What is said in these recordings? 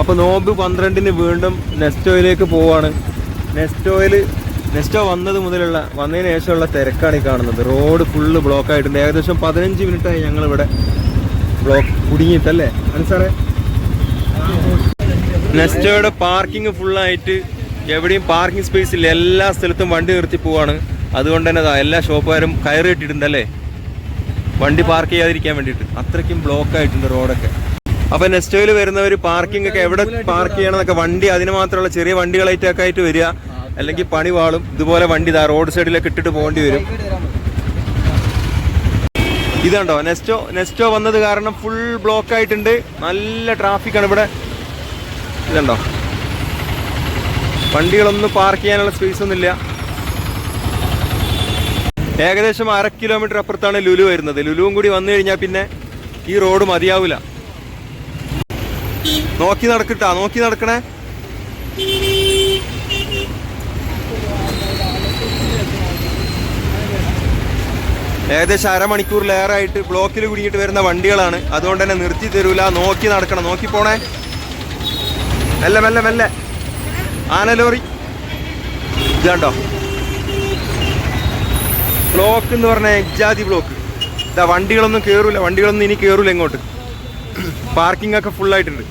അപ്പോൾ നോമ്പ് പന്ത്രണ്ടിന് വീണ്ടും നെസ്റ്റ് ഓയിലേക്ക് പോവാണ്. നെസ്റ്റ് നെസ്റ്റോയിൽ നെസ്റ്റോ വന്നത് മുതലുള്ള വന്നതിന് ശേഷമുള്ള തിരക്കാണ് ഈ കാണുന്നത്. റോഡ് ഫുള്ള് ബ്ലോക്ക് ആയിട്ടുണ്ട്. ഏകദേശം പതിനഞ്ച് മിനിറ്റായി ഞങ്ങളിവിടെ ബ്ലോക്ക് കുടുങ്ങിയിട്ടല്ലേ? അനുസാറേ നെസ്റ്റോയുടെ പാർക്കിംഗ് ഫുള്ളായിട്ട് എവിടെയും പാർക്കിംഗ് സ്പേസ് ഇല്ല. എല്ലാ സ്ഥലത്തും വണ്ടി നിർത്തി പോവാണ്. അതുകൊണ്ട് തന്നെ എല്ലാ ഷോപ്പുകാരും കയറി ഇട്ടിട്ടുണ്ടല്ലേ വണ്ടി പാർക്ക് ചെയ്യാതിരിക്കാൻ വേണ്ടിയിട്ട്. അത്രയ്ക്കും ബ്ലോക്ക് ആയിട്ടുണ്ട് റോഡൊക്കെ അപ്പൊ നെസ്റ്റോയിൽ വരുന്നവർ പാർക്കിംഗ് ഒക്കെ എവിടെ പാർക്ക് ചെയ്യണമെന്നൊക്കെ വണ്ടി അതിന് മാത്രമുള്ള ചെറിയ വണ്ടികളായിട്ടൊക്കെ ആയിട്ട് വരിക. അല്ലെങ്കിൽ പണി വാളും. ഇതുപോലെ വണ്ടി ഇതാ റോഡ് സൈഡിലൊക്കെ ഇട്ടിട്ട് പോകേണ്ടി വരും. ഇതുണ്ടോ? നെസ്റ്റോ നെസ്റ്റോ വന്നത് കാരണം ഫുൾ ബ്ലോക്ക് ആയിട്ടുണ്ട്. നല്ല ട്രാഫിക് ആണ് ഇവിടെ. ഇതുണ്ടോ? വണ്ടികളൊന്നും പാർക്ക് ചെയ്യാനുള്ള സ്പേസ് ഒന്നുമില്ല. ഏകദേശം അര കിലോമീറ്റർ അപ്പുറത്താണ് ലുലു വരുന്നത്. ലുലുവും കൂടി വന്നു കഴിഞ്ഞാൽ പിന്നെ ഈ റോഡ് മതിയാവൂല. നോക്കി നടക്കട്ടാ നോക്കി നടക്കണേ. ഏകദേശം അരമണിക്കൂറിലേറെ ആയിട്ട് ബ്ലോക്കിൽ കുടുങ്ങിയിട്ട് വരുന്ന വണ്ടികളാണ്. അതുകൊണ്ട് തന്നെ നിർത്തി തരൂല നോക്കി നടക്കണം. നോക്കി പോണേ. മെല്ലെ മെല്ലെ മെല്ലെ. ആന ലോറി. ഇതാണ്ടോ? ബ്ലോക്ക് എന്ന് പറഞ്ഞ എജാതി ബ്ലോക്ക്. ഇതാ വണ്ടികളൊന്നും കേറൂല. വണ്ടികളൊന്നും ഇനി കേറൂല ഇങ്ങോട്ട്. പാർക്കിംഗ് ഒക്കെ ഫുൾ ആയിട്ടുണ്ട്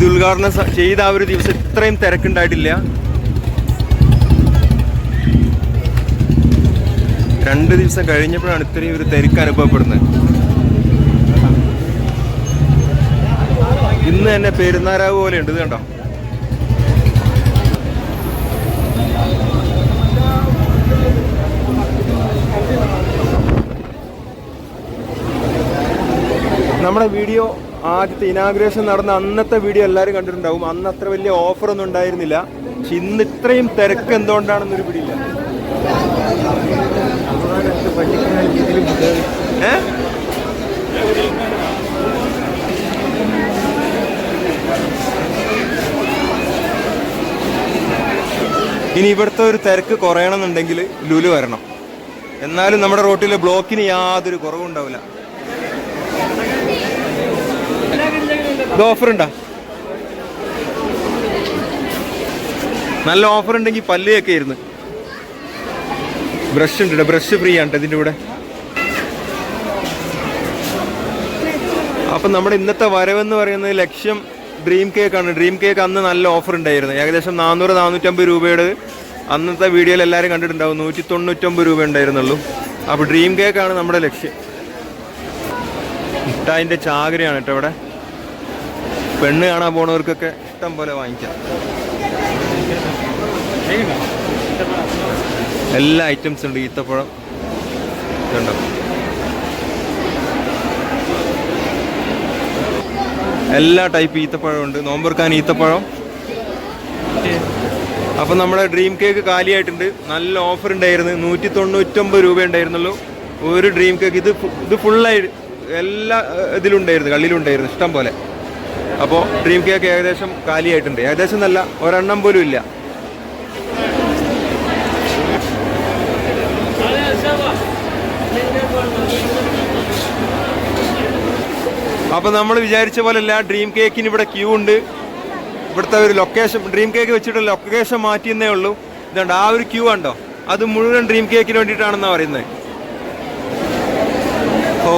ഇത് ഉദ്ഘാടനം ചെയ്ത ആ ഒരു ദിവസം ഇത്രയും തിരക്കുണ്ടായിട്ടില്ല. രണ്ട് ദിവസം കഴിഞ്ഞപ്പോഴാണ് ഇത്രയും ഒരു തിരക്ക് അനുഭവപ്പെടുന്നത്. ഇന്ന് തന്നെ പെരുന്നാരാവ് പോലെ ഉണ്ട് ഇത് കണ്ടോ? നമ്മുടെ വീഡിയോ ആദ്യത്തെ ഇനാഗ്രേഷൻ നടന്ന അന്നത്തെ വീഡിയോ എല്ലാവരും കണ്ടിട്ടുണ്ടാവും. അന്ന് അത്ര വലിയ ഓഫറൊന്നും ഉണ്ടായിരുന്നില്ല. പക്ഷെ ഇന്ന് ഇത്രയും തിരക്ക് എന്തുകൊണ്ടാണെന്നൊരു പിടിയില്ല. ഇനി ഇവിടുത്തെ ഒരു തിരക്ക് കുറയണമെന്നുണ്ടെങ്കിൽ ലുലു വരണം. എന്നാലും നമ്മുടെ റോട്ടിലെ ബ്ലോക്കിന് യാതൊരു കുറവുണ്ടാവില്ല ഇത് ഉണ്ടോ നല്ല ഓഫർ ഉണ്ടെങ്കിൽ പല്ലിയൊക്കെ ഇരുന്ന് ബ്രഷ് ഉണ്ട് ബ്രഷ് ഫ്രീ ആണ് ഇതിന്റെ കൂടെ. അപ്പം നമ്മുടെ ഇന്നത്തെ വരവെന്ന് പറയുന്നത് ലക്ഷ്യം ഡ്രീം കേക്ക് ആണ്. ഡ്രീം കേക്ക് അന്ന് നല്ല ഓഫർ ഉണ്ടായിരുന്നു. ഏകദേശം നാനൂറ് നാനൂറ്റമ്പത് രൂപയുടെ അന്നത്തെ വീഡിയോയിൽ എല്ലാവരും കണ്ടിട്ടുണ്ടാവും. നൂറ്റി തൊണ്ണൂറ്റൊമ്പത് രൂപ ഉണ്ടായിരുന്നുള്ളൂ. അപ്പോൾ ഡ്രീം കേക്കാണ് നമ്മുടെ ലക്ഷ്യം. മിഠായിന്റെ ചാകരയാണ് കേട്ടോ ഇവിടെ. പെണ്ണ് കാണാൻ പോണവർക്കൊക്കെ ഇഷ്ടം പോലെ വാങ്ങിക്കാം. എല്ലാ ഐറ്റംസ് ഉണ്ട്. ഈത്തപ്പഴം. എല്ലാ ടൈപ്പ് ഈത്തപ്പഴം ഉണ്ട്. നോമ്പെറുക്കാൻ ഈത്തപ്പഴം. അപ്പം നമ്മുടെ ഡ്രീം കേക്ക് കാലിയായിട്ടുണ്ട്. നല്ല ഓഫർ ഉണ്ടായിരുന്നു. നൂറ്റി തൊണ്ണൂറ്റൊമ്പത് രൂപ ഉണ്ടായിരുന്നുള്ളൂ. ഒരു ഡ്രീം കേക്ക് ഇത് ഇത് ഫുള്ളായി എല്ലാ ഇതിലുണ്ടായിരുന്നു കള്ളിലുണ്ടായിരുന്നു ഇഷ്ടം പോലെ. അപ്പോൾ ഡ്രീം കേക്ക് ഏകദേശം കാലിയായിട്ടുണ്ട്. ഏകദേശം നല്ല ഒരെണ്ണം പോലും ഇല്ല. അപ്പോൾ നമ്മൾ വിചാരിച്ച പോലെയല്ല ഡ്രീം കേക്കിന് ഇവിടെ ക്യൂ ഉണ്ട്. ഇവിടുത്തെ ഒരു ലൊക്കേഷൻ ഡ്രീം കേക്ക് വെച്ചിട്ട് ലൊക്കേഷൻ മാറ്റിയെന്നേ ഉള്ളൂ. ഇതുണ്ട് ആ ഒരു ക്യൂ ഉണ്ടോ അത് മുഴുവൻ ഡ്രീം കേക്കിന് വേണ്ടിയിട്ടാണെന്നാണ് പറയുന്നത്. ഓ.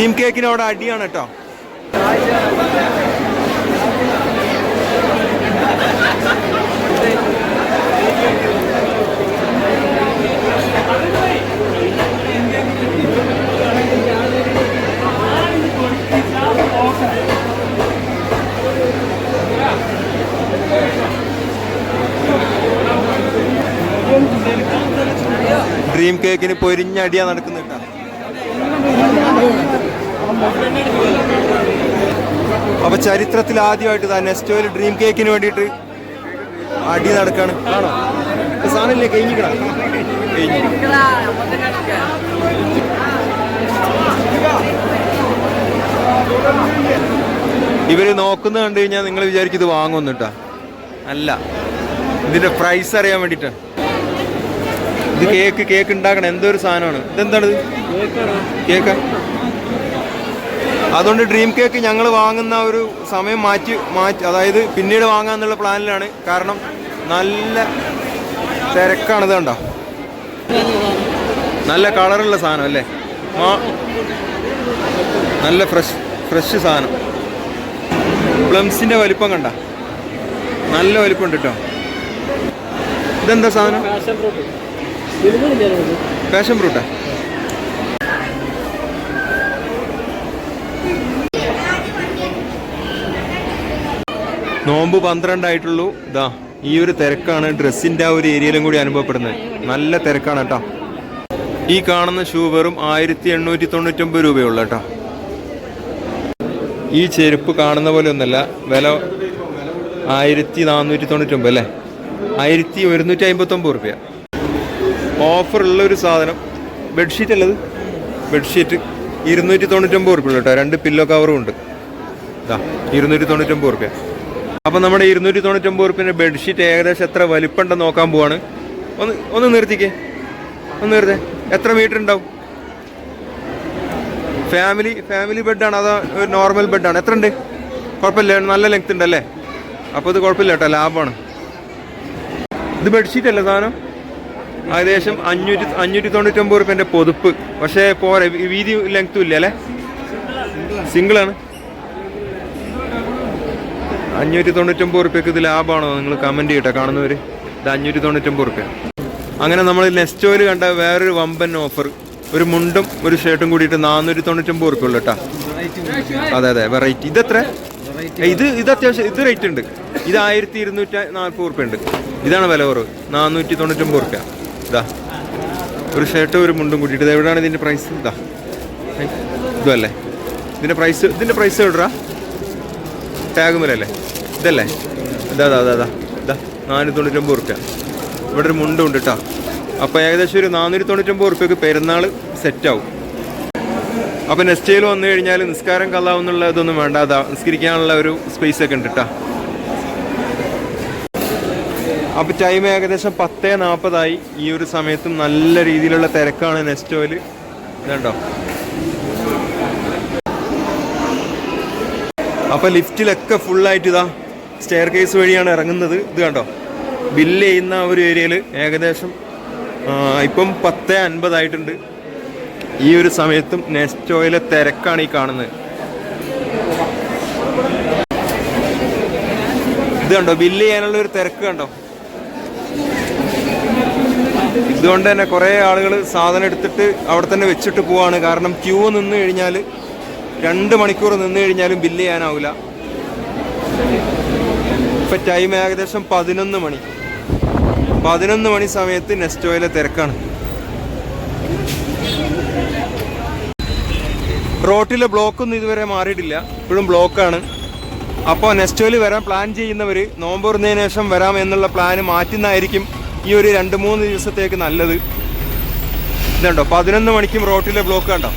ഡ്രീം കേക്കിന് അവിടെ അടിയാണ് കേട്ടോ. ഡ്രീം കേക്കിന് പൊരിഞ്ഞടിയാ നടക്കുന്നത് കേട്ടോ അപ്പൊ ചരിത്രത്തിൽ ആദ്യമായിട്ട് തന്നെ നെസ്റ്റോയിൽ ഡ്രീം കേക്കിന് വേണ്ടിയിട്ട് അടി നടക്കാണ്. ആണോ സാധനമില്ലേ കഴിഞ്ഞിക്കണം കഴിഞ്ഞു ഇവർ നോക്കുന്ന കണ്ടു കഴിഞ്ഞാൽ നിങ്ങൾ വിചാരിക്കും ഇത് വാങ്ങും കേട്ടാ അല്ല. ഇതിന്റെ പ്രൈസ് അറിയാൻ വേണ്ടിട്ടാ. ഇത് കേക്ക് കേക്ക് ഉണ്ടാക്കണം എന്തോ ഒരു സാധനമാണ്. ഇതെന്താണ് ഇത്? കേക്ക്? അതുകൊണ്ട് ഡ്രീം കേക്ക് ഞങ്ങൾ വാങ്ങുന്ന ഒരു സമയം മാറ്റി മാറ്റി അതായത് പിന്നീട് വാങ്ങാന്നുള്ള പ്ലാനിലാണ്. കാരണം നല്ല തിരക്കാണ് ഇത് കണ്ടോ? നല്ല കളറുള്ള സാധനം അല്ലേ? നല്ല ഫ്രഷ് ഫ്രഷ് സാധനം. പ്ലംസിന്റെ വലിപ്പം കണ്ട? നല്ല വലിപ്പം ഉണ്ട് കേട്ടോ ഇതെന്താ സാധനം? പാഷൻ ഫ്രൂട്ടാ നോമ്പ് പന്ത്രണ്ടായിട്ടുള്ളൂ. ഇതാ ഈ ഒരു തിരക്കാണ് ഡ്രസ്സിന്റെ ആ ഒരു ഏരിയയിലും കൂടി അനുഭവപ്പെടുന്നത്. നല്ല തിരക്കാണ് കേട്ടോ. ഈ കാണുന്ന ഷൂ വെറും ആയിരത്തി എണ്ണൂറ്റി തൊണ്ണൂറ്റൊമ്പത് രൂപയുള്ള കേട്ടോ. ഈ ചെരുപ്പ് കാണുന്ന പോലെ ഒന്നല്ല വില ആയിരത്തി നാനൂറ്റി തൊണ്ണൂറ്റൊമ്പത് അല്ലേ? ആയിരത്തി ഒരുന്നൂറ്റി അമ്പത്തൊമ്പത് റുപ്യ. ഓഫർ ഉള്ള ഒരു സാധനം. ബെഡ്ഷീറ്റ് അല്ലത് ബെഡ്ഷീറ്റ്. ഇരുന്നൂറ്റി തൊണ്ണൂറ്റൊമ്പത് റുപ്യ കേട്ടോ. രണ്ട് പില്ലോ കവറും ഉണ്ട്. ഇതാ ഇരുന്നൂറ്റി തൊണ്ണൂറ്റൊമ്പത് റുപ്യ. അപ്പം നമ്മുടെ ഇരുന്നൂറ്റി തൊണ്ണൂറ്റൊമ്പത് റുപ്യന്റെ ബെഡ്ഷീറ്റ് ഏകദേശം എത്ര വലിപ്പമുണ്ടെന്ന് നോക്കാൻ പോവാണ്. ഒന്ന് ഒന്ന് നിർത്തിക്കേ. ഒന്ന് നിർത്തേ. എത്ര മീറ്റർ ഉണ്ടാവും? ഫാമിലി ഫാമിലി ബെഡാണ് അതോ ഒരു നോർമൽ ബെഡാണ് എത്ര ഉണ്ട്? കുഴപ്പമില്ല. നല്ല ലെങ്ത് ഉണ്ടല്ലേ അപ്പോൾ ഇത് കുഴപ്പമില്ല കേട്ടോ. ലാഭമാണ്. ഇത് ബെഡ്ഷീറ്റ് അല്ലേ സാധനം? ഏകദേശം അഞ്ഞൂറ്റി അഞ്ഞൂറ്റി തൊണ്ണൂറ്റൊമ്പത് റുപ്യന്റെ പൊതുപ്പ്. പക്ഷേ പോരെ വീതി ലെങ്ത്തും ഇല്ല അല്ലേ? സിംഗിളാണ് അഞ്ഞൂറ്റി തൊണ്ണൂറ്റൊമ്പത് റുപ്യക്ക് ഇത് ലാഭമാണോ നിങ്ങൾ കമന്റ് ചെയ്യട്ടെ കാണുന്നവർ ഇത് അഞ്ഞൂറ്റി തൊണ്ണൂറ്റൊമ്പത് റുപ്യ അങ്ങനെ നമ്മൾ നെസ്റ്റോയിൽ കണ്ട വേറൊരു വമ്പൻ ഓഫർ ഒരു മുണ്ടും ഒരു ഷർട്ടും കൂടിയിട്ട് നാനൂറ്റി തൊണ്ണൂറ്റൊമ്പത് റുപ്യ ഉള്ളു കേട്ടോ അതെ അതെ വെറൈറ്റി ഇതെത്ര? ഇത് ഇത് അത്യാവശ്യം ഇത് റേറ്റ് ഉണ്ട്. ഇത് ആയിരത്തി ഇരുന്നൂറ്റി നാൽപ്പത് റുപ്യ ഉണ്ട്. ഇതാണ് വില കുറവ്. നാനൂറ്റി തൊണ്ണൂറ്റൊമ്പത് റുപ്യ ഇതാ. ഒരു ഷർട്ടും ഒരു മുണ്ടും കൂട്ടിയിട്ട് എവിടെയാണ് ഇതിന്റെ പ്രൈസ് ഇതാ. ഇതല്ലേ ഇതിന്റെ പ്രൈസ് ഇതിന്റെ പ്രൈസ് എവിടാ ടാഗ് വരല്ലേ ഇതല്ലേ? ഇതാ അതാ അതാ ഇതാ. നാനൂറ്റി തൊണ്ണൂറ്റൊമ്പത് റുപ്യ ഇവിടെ ഒരു മുണ്ടും ഉണ്ട് കേട്ടോ അപ്പോൾ ഏകദേശം ഒരു നാനൂറ്റി തൊണ്ണൂറ്റൊമ്പത് റുപ്യക്ക് പെരുന്നാൾ സെറ്റാവും. അപ്പോൾ നെസ്റ്റയിൽ വന്നു കഴിഞ്ഞാൽ നിസ്കാരം കള്ളാവുന്നുള്ള ഇതൊന്നും വേണ്ട. അതാ നിസ്കരിക്കാനുള്ള ഒരു സ്പേസ് ഒക്കെ ഉണ്ട് കേട്ടോ അപ്പോൾ ടൈം ഏകദേശം പത്തേ നാൽപ്പതായി ഈ ഒരു സമയത്തും നല്ല രീതിയിലുള്ള തിരക്കാണ് നെസ്റ്റോയിൽ ഇതുണ്ടോ? അപ്പൊ ലിഫ്റ്റിലൊക്കെ ഫുള്ളായിട്ട് ഇതാ സ്റ്റെയർ കേസ് വഴിയാണ് ഇറങ്ങുന്നത്. ഇത് കണ്ടോ? ബില്ല് ചെയ്യുന്ന ഒരു ഏരിയയിൽ ഏകദേശം ഇപ്പം പത്ത് അൻപതായിട്ടുണ്ട്. ഈ ഒരു സമയത്തും നെസ്റ്റോയിലെ തിരക്കാണ് ഈ കാണുന്നത്. ഇത് കണ്ടോ? ബില്ല് ചെയ്യാനുള്ള ഒരു തിരക്ക് കണ്ടോ? ഇതുകൊണ്ട് തന്നെ കുറേ ആളുകൾ സാധനം എടുത്തിട്ട് അവിടെ തന്നെ വെച്ചിട്ട് പോവാണ്. കാരണം ക്യൂ നിന്ന് കഴിഞ്ഞാൽ രണ്ട് മണിക്കൂർ നിന്ന് കഴിഞ്ഞാലും ബില്ല് ചെയ്യാനാവില്ല ഇപ്പൊ ടൈം ഏകദേശം പതിനൊന്ന് മണി. പതിനൊന്ന് മണി സമയത്ത് നെസ്റ്റോയിലെ തിരക്കാണ്. റോട്ടിലെ ബ്ലോക്കൊന്നും ഇതുവരെ മാറിയിട്ടില്ല. ഇപ്പോഴും ബ്ലോക്കാണ് അപ്പോൾ നെസ്റ്റോയിൽ വരാൻ പ്ലാൻ ചെയ്യുന്നവർ നോമ്പുറന്നതിന് ശേഷം വരാം എന്നുള്ള പ്ലാന് മാറ്റുന്നതായിരിക്കും ഈ ഒരു രണ്ട് മൂന്ന് ദിവസത്തേക്ക് നല്ലത്. ഇതുണ്ടോ? പതിനൊന്ന് മണിക്കും റോട്ടിലെ ബ്ലോക്ക് കണ്ടോ?